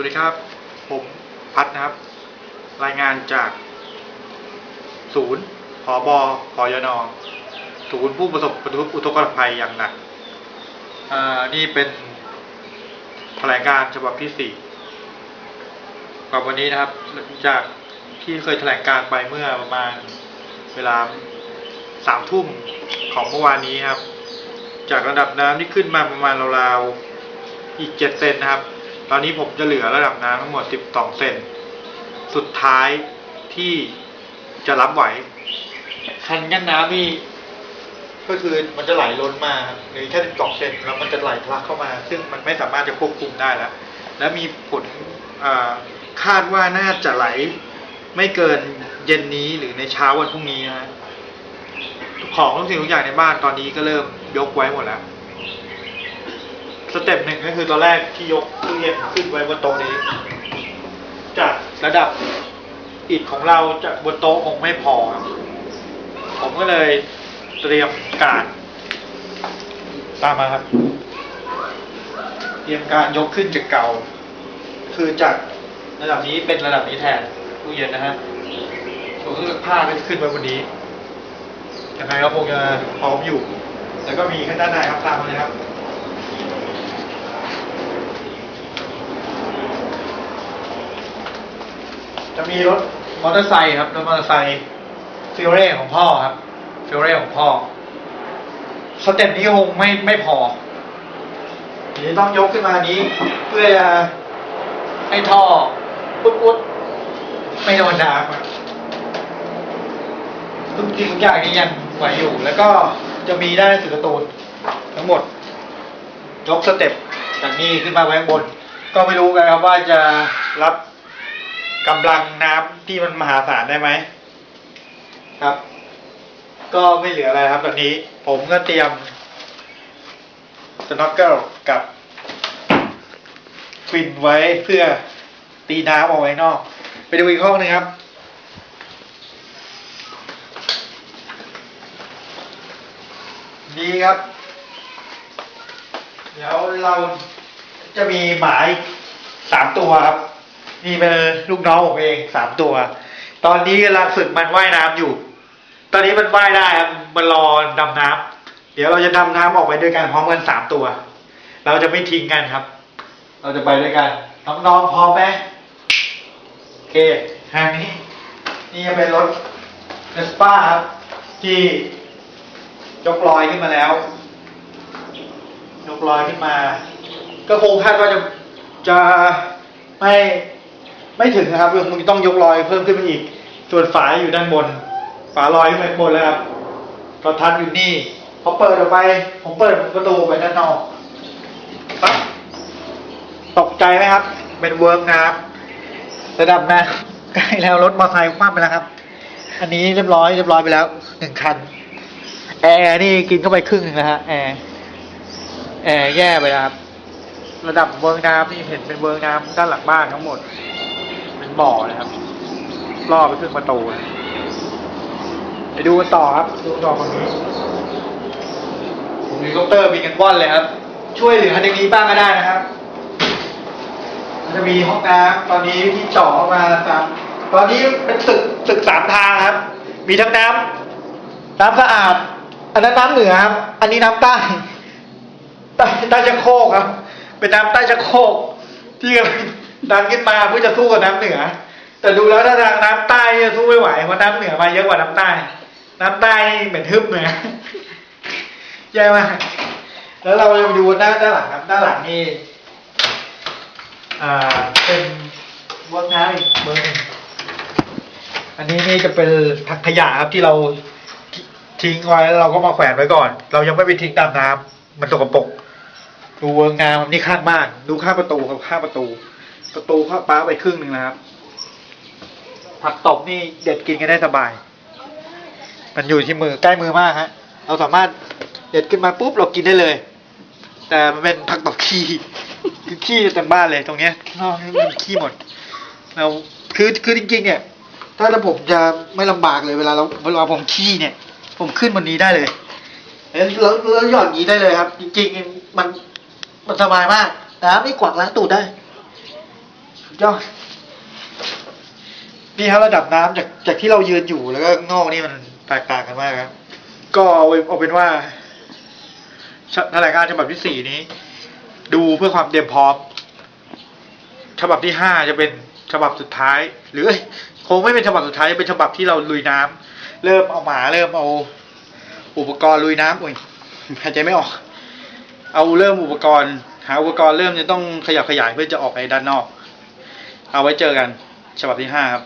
วัสดีครับ ผมพัดนะครับ รายงานจากศูนย์ผอบอพยนศูนย์ผู้ประสบอุทกภัยอย่างหนักอ่านี่เป็นแถลงการฉบับที่สี่กับวันนี้นะครับ จากที่เคยแถลงการไปเมื่อประมาณเวลาสามทุ่มของเมื่อวานนี้ครับ จากระดับน้ำที่ขึ้นมาประมาณราวๆอีกเจ็ดเซนนะครับ ตอนนี้ผมจะเหลือระดับน้ำทั้งหมดสิบสองเซน สุดท้ายที่จะรับไหว คันกั้นน้ำนี่ก็คือมันจะไหลล้นมาหรือแค่สิบสองเซนแล้วมันจะไหลทะลักเข้ามา ซึ่งมันไม่สามารถจะควบคุมได้แล้ว และมีผลคาดว่าน่าจะไหลไม่เกินเย็นนี้หรือในเช้าวันพรุ่งนี้นะของทุกสิ่งทุกอย่างในบ้านตอนนี้ก็เริ่มยกไว้หมดแล้ว สเต็ปหนึ่งก็คือตอนแรกที่ยกตู้เย็นขึ้นไว้บนโต๊ะนี้ จากระดับอิฐของเราจากบนโต๊ะคงไม่พอ ผมก็เลยเตรียมการตามมาครับ เตรียมการยกขึ้นจากเก่า คือจากระดับนี้เป็นระดับนี้แทนตู้เย็นนะฮะส่วนเครื่องผ้าก็ขึ้นไว้บนนี้ยังไงก็คงจะพร้อมอยู่ แล้วก็มีข้างด้านในครับตามมาเลยครับ จะมีรถมอเตอร์ไซค์ครับรถมอเตอร์ไซค์ฟิโเร่ของพ่อครับฟิโเร่ของพ่อสเต็ปนี้คงไม่ไม่พอทีนี้ต้องยกขึ้นมานี้ เพื่อจะให้ท่อปุ๊บปุ๊บไม่โดนน้ำอะทุกสิ่งทุกอย่างนี้ยังไหวอยู่ แล้วก็จะมีด้านหนังสือการ์ตูนทั้งหมด ยกสเต็ปจากนี้ขึ้นมาไว้ข้างบน ก็ไม่รู้กันครับว่าจะรับ กำลังน้ำที่มันมหาศาลได้ไหมครับ ก็ไม่เหลืออะไรครับตอนนี้ ผมก็เตรียมสโนว์เกิลกับฟินไว้เพื่อตีน้ำเอาไว้นอก ไปดูอีกห้องหนึงครับดีครับ แล้วเราจะมีหมาอีกสามตัวครับ นี่เป็นลูกน้องผมเองสามตัว ตอนนี้กำลังฝึกมันว่ายน้ำอยู่ ตอนนี้มันว่ายได้มันรอดำน้ำเดี๋ยวเราจะดำน้ำออกไปด้วยกันพร้อมกันสามตัว เราจะไม่ทิ้งกันครับ เราจะไปด้วยกันน้องๆพร้อมไหมโอเคทางนี้ นี่จะเป็นรถเนสป้าครับ ที่ยกลอยขึ้นมาแล้ว ยกลอยขึ้นมา ก็คงคาดว่าจะจะไม่ ไม่ถึงนะครับมึงต้องยกลอยเพิ่มขึ้นไปอีก ส่วนฝาอยู่ด้านบน ฝาลอยขึ้นไปบนแล้วครับกระทัดอยู่นี่พอเปิดออกไป ผมเปิดประตูไปด้านนอกปั๊บตกใจไหมครับ เป็นเวิร์กน้ำระดับน้ำใกล้แล้วรถมอเตอร์ไซค์คว่ำไปแล้วครับ อันนี้เรียบร้อยเรียบร้อยไปแล้วหนึ่งคันแอร์นี่กินเข้าไปครึ่งนึงนะฮะแอร์แอร์แย่ไปแล้วครับ ระดับเวิร์กน้ำนี่เห็นเป็นเวิร์กน้ำด้านหลังบ้านทั้งหมด บ่อนะครับล่อไปครึ่งประตูไปดูกันต่อครับดูต่อฝั่งนี้เฮลิคอปเตอร์บินกันว่อนเลยครับ ช่วยเหลือทางนี้บ้างก็ได้นะครับจะมีห้องน้ำตอนนี้ที่เจาะออกมาตามตอนนี้เป็นตึกตึกสามทางครับ มีทั้งน้ำน้ำสะอาด อันนั้นน้ำเหนือครับ อันนี้น้ำใต้ใต้ใต้ชักโครกครับ เป็นน้ำใต้ชักโครกที่กำลัง ดันขึ้นมาเพื่อจะสู้กับน้ำเหนือ แต่ดูแล้วถ้าทางน้ำใต้จะสู้ไม่ไหวเพราะน้ำเหนือมาเยอะกว่าน้ำใต้ น้ำใต้เหม็นทึบเลยแย่มากแล้วเราจะไปดูด้านด้านหลังครับ ด้านหลังนี่อ่าเป็นเวิร์กน้ำอีกเบอร์หนึ่งอันนี้นี่จะเป็นถังขยะครับที่เราทิ้งไว้แล้วเราก็มาแขวนไว้ก่อน เรายังไม่ไปทิ้งตามน้ำมันสกปรกดูเวิร์กน้ำนี่ข้างบ้าน ดูข้างประตูครับข้างประตู ประตูข้างป้าไปครึ่งหนึ่งนะครับ ผักตบนี่เด็ดกินกันได้สบาย มันอยู่ที่มือใกล้มือมากฮะ เราสามารถเด็ดขึ้นมาปุ๊บเรากินได้เลย แต่มันเป็นผักตบขี้คือขี้เต็มบ้านเลยตรงเนี้ยข้างนอกนี่มันขี้หมด เราคือคือจริง ๆ เนี่ย ถ้าถ้าผมจะไม่ลำบากเลยเวลาเราเวลาผมขี้เนี่ย ผมขึ้นบนนี้ได้เลยแล้วแล้วแล้วหย่อนอย่างนี้ได้เลยครับ จริง ๆ มันมันสบายมากน้ำนี่กวักล้างตูดได้ ยอดนี่ครับระดับน้ำจากจากที่เรายืนอยู่แล้วก็งนอกนี่มันแตกต่างกันมากครับ ก็เอาเป็นว่าแถลงการฉบับที่สี่นี้ ดูเพื่อความเตรียมพร้อม ฉบับที่ห้าจะเป็นฉบับสุดท้าย หรือคงไม่เป็นฉบับสุดท้ายจะเป็นฉบับที่เราลุยน้ำเริ่มเอาหมาเริ่มเอา อุปกรณ์ลุยน้ำอุ้ยหายใจไม่ออก เอาเริ่มอุปกรณ์ หาอุปกรณ์เริ่มจะต้องขยับขยายเพื่อจะออกไปด้านนอก เอาไว้เจอกัน ฉบับที่ห้าครับ